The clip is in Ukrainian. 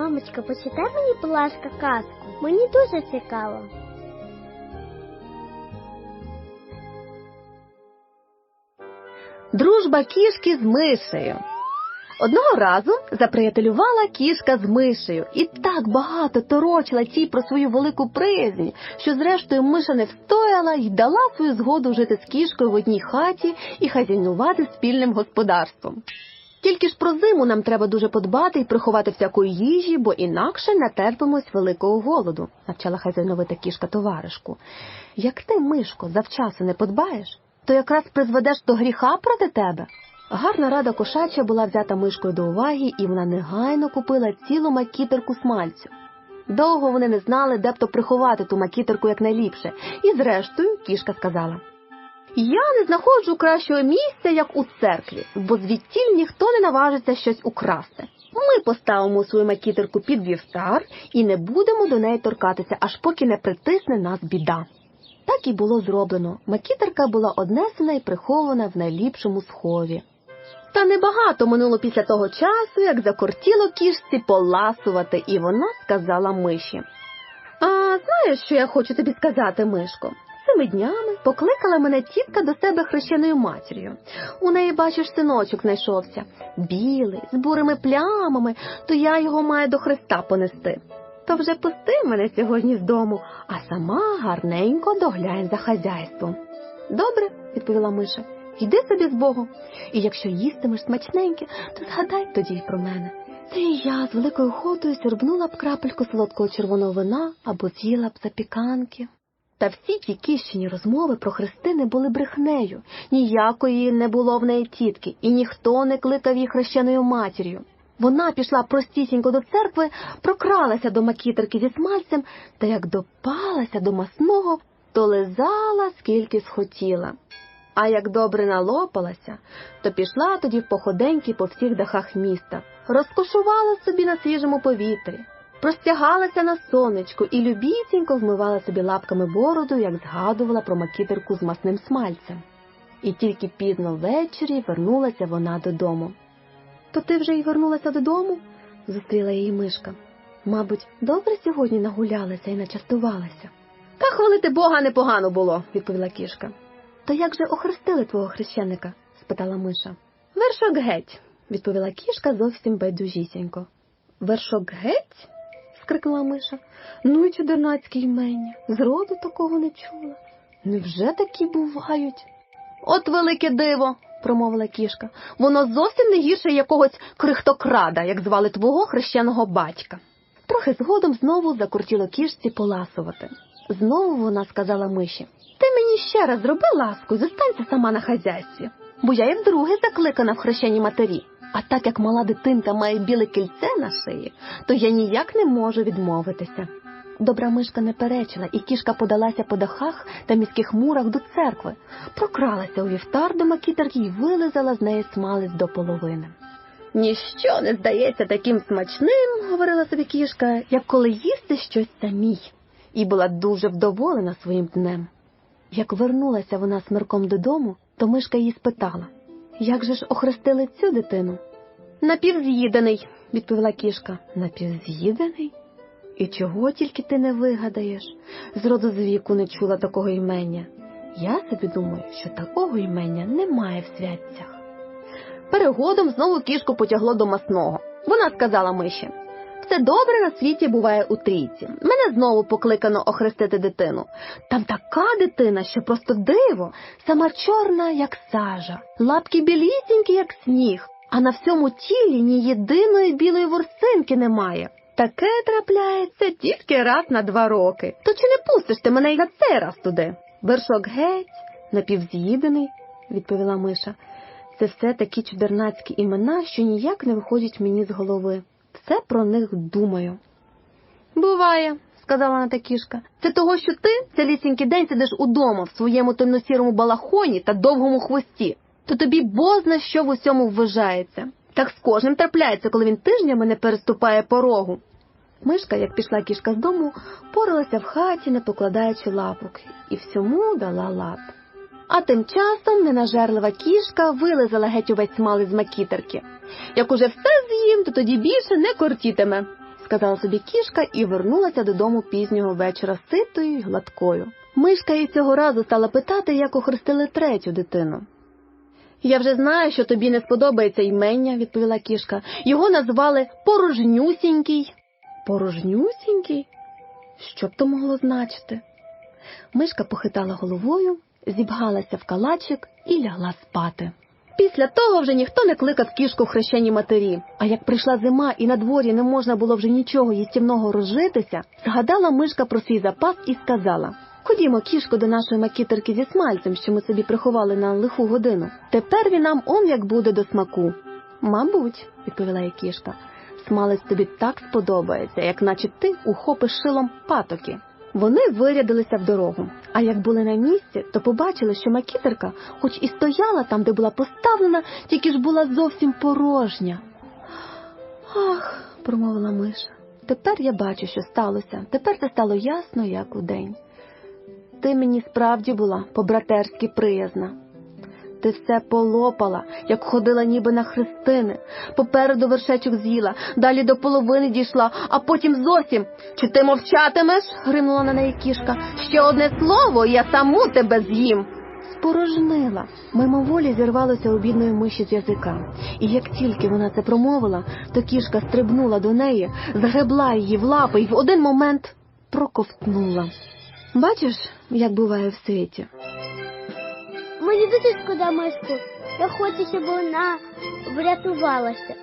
Мамочка, почитай мені, будь ласка, казку. Мені дуже цікаво. Дружба кішки з мишею. Одного разу заприятелювала кішка з мишею і так багато торочила тій про свою велику приязнь, що зрештою миша не встояла й дала свою згоду жити з кішкою в одній хаті і хазяйнувати спільним господарством. Тільки ж про зиму нам треба дуже подбати і приховати всякої їжі, бо інакше натерпимось великого голоду, навчала хазяйновита кішка товаришку. Як ти, мишко, завчасу не подбаєш, то якраз призведеш до гріха проти тебе. Гарна рада кошача була взята мишкою до уваги, і вона негайно купила цілу макітерку смальцю. Довго вони не знали, де б то приховати ту макітерку якнайліпше, і зрештою кішка сказала Я не знаходжу кращого місця, як у церкві, бо звідтіль ніхто не наважиться щось украсти. Ми поставимо свою макітерку під вівтар і не будемо до неї торкатися, аж поки не притисне нас біда. Так і було зроблено. Макітерка була однесена і прихована в найліпшому схові. Та небагато минуло після того часу, як закортіло кішці поласувати, і вона сказала миші. А знаєш, що я хочу тобі сказати, Мишко? Цими днями покликала мене тітка до себе хрещеною матір'ю. У неї, бачиш, синочок знайшовся, білий, з бурими плямами, то я його маю до Христа понести. То вже пусти мене сьогодні з дому, а сама гарненько доглянь за хазяйством. Добре, відповіла Миша. Йди собі з Богом. І якщо їстимеш смачненьке, то згадай тоді й про мене. Це і я з великою охотою сірбнула б крапельку солодкого червоного вина або з'їла б запіканки. Та всі ті кіщені розмови про хрестини були брехнею, ніякої не було в неї тітки, і ніхто не кликав її хрещеною матір'ю. Вона пішла простісінько до церкви, прокралася до макітерки зі смальцем, та як допалася до масного, то лизала скільки схотіла. А як добре налопалася, то пішла тоді в походеньки по всіх дахах міста, розкошувала собі на свіжому повітрі, простягалася на сонечку і любісінько вмивала собі лапками бороду, як згадувала про макітерку з масним смальцем. І тільки пізно ввечері вернулася вона додому. То ти вже й вернулася додому? зустріла її мишка. Мабуть, добре сьогодні нагулялася і начастувалася. Та хвалити Бога непогано було, відповіла кішка. То як же охрестили твого хрещеника? спитала миша. Вершок геть, відповіла кішка зовсім байдужісінько. Вершок геть? Скрикнула миша. Ну й чудернацьке ймення. Зроду такого не чула. Невже такі бувають? От велике диво, промовила кішка. Воно зовсім не гірше якогось крихтокрада, як звали твого хрещеного батька. Трохи згодом знову закуртіло кішці поласувати. Знову вона сказала миші Ти мені ще раз зроби ласку зостанься сама на хазяйстві, бо я і вдруге закликана в хрещеній матері. А так як мала дитинка має біле кільце на шиї, то я ніяк не можу відмовитися. Добра мишка не перечила, і кішка подалася по дахах та міських мурах до церкви, прокралася у вівтар до макітерки і вилизала з неї смалець до половини. Ніщо не здається таким смачним, говорила собі кішка, як коли їсти щось самій, і була дуже вдоволена своїм днем. Як вернулася вона смирком додому, то мишка її спитала як же ж охрестили цю дитину? Напівз'їдений, відповіла кішка. Напівз'їдений? І чого тільки ти не вигадаєш? Зроду з віку не чула такого імення. Я собі думаю, що такого імення немає в святцях. Перегодом знову кішку потягло до масного. Вона сказала миші все добре на світі буває у трійці. Мене знову покликано охрестити дитину. Там така дитина, що просто диво, сама чорна, як сажа, лапки білісінькі, як сніг, а на всьому тілі ні єдиної білої ворсинки немає. Таке трапляється тільки раз на два роки. То чи не пустиш ти мене й на цей раз туди? Вершок геть, напівз'їдений, відповіла Миша. Це все такі чудернацькі імена, що ніяк не виходять мені з голови. Все про них думаю. Буває, сказала Натакішка. Це того, що ти цілісінький день сидиш удома в своєму темно-сірому балахоні та довгому хвості, то тобі бозна що в усьому вважається. Так з кожним трапляється, коли він тижнями не переступає порогу. Мишка, як пішла кішка з дому, поралася в хаті, не покладаючи лапок, і всьому дала лад. А тим часом ненажерлива кішка вилизала геть увесь смали з макітерки. Як уже все з'їм, то тоді більше не кортітиме, сказала собі кішка і вернулася додому пізнього вечора ситою й гладкою. Мишка і цього разу стала питати, як охрестили третю дитину. Я вже знаю, що тобі не сподобається ймення, відповіла кішка. Його назвали порожнюсінький. Порожнюсінький? Що б то могло значити? Мишка похитала головою, зібгалася в калачик і лягла спати. Після того вже ніхто не кликав кішку в хрещеній матері. А як прийшла зима і на дворі не можна було вже нічого їстівного розжитися, згадала мишка про свій запас і сказала: Ходімо, кішко, до нашої макітерки зі смальцем, що ми собі приховали на лиху годину. Тепер він нам он як буде до смаку. Мабуть, відповіла їй кішка, смалець тобі так сподобається, як наче ти ухопиш шилом патоки. Вони вирядилися в дорогу, а як були на місці, то побачили, що макітерка, хоч і стояла там, де була поставлена, тільки ж була зовсім порожня. Ах, промовила миша, тепер я бачу, що сталося. Тепер це стало ясно, як удень. Ти мені справді була по-братерськи приязна. Ти все полопала, як ходила ніби на хрестини. Попереду вершечок з'їла, далі до половини дійшла, а потім зовсім. Чи ти мовчатимеш? гримнула на неї кішка. Ще одне слово, я саму тебе з'їм. Спорожнила. Мимоволі зірвалося у бідної миші з язика. І як тільки вона це промовила, то кішка стрибнула до неї, загребла її в лапи і в один момент проковтнула. Бачиш, як буває в світі? Мені дуже шкода мишку. Я хочу, щоб вона врятувалася.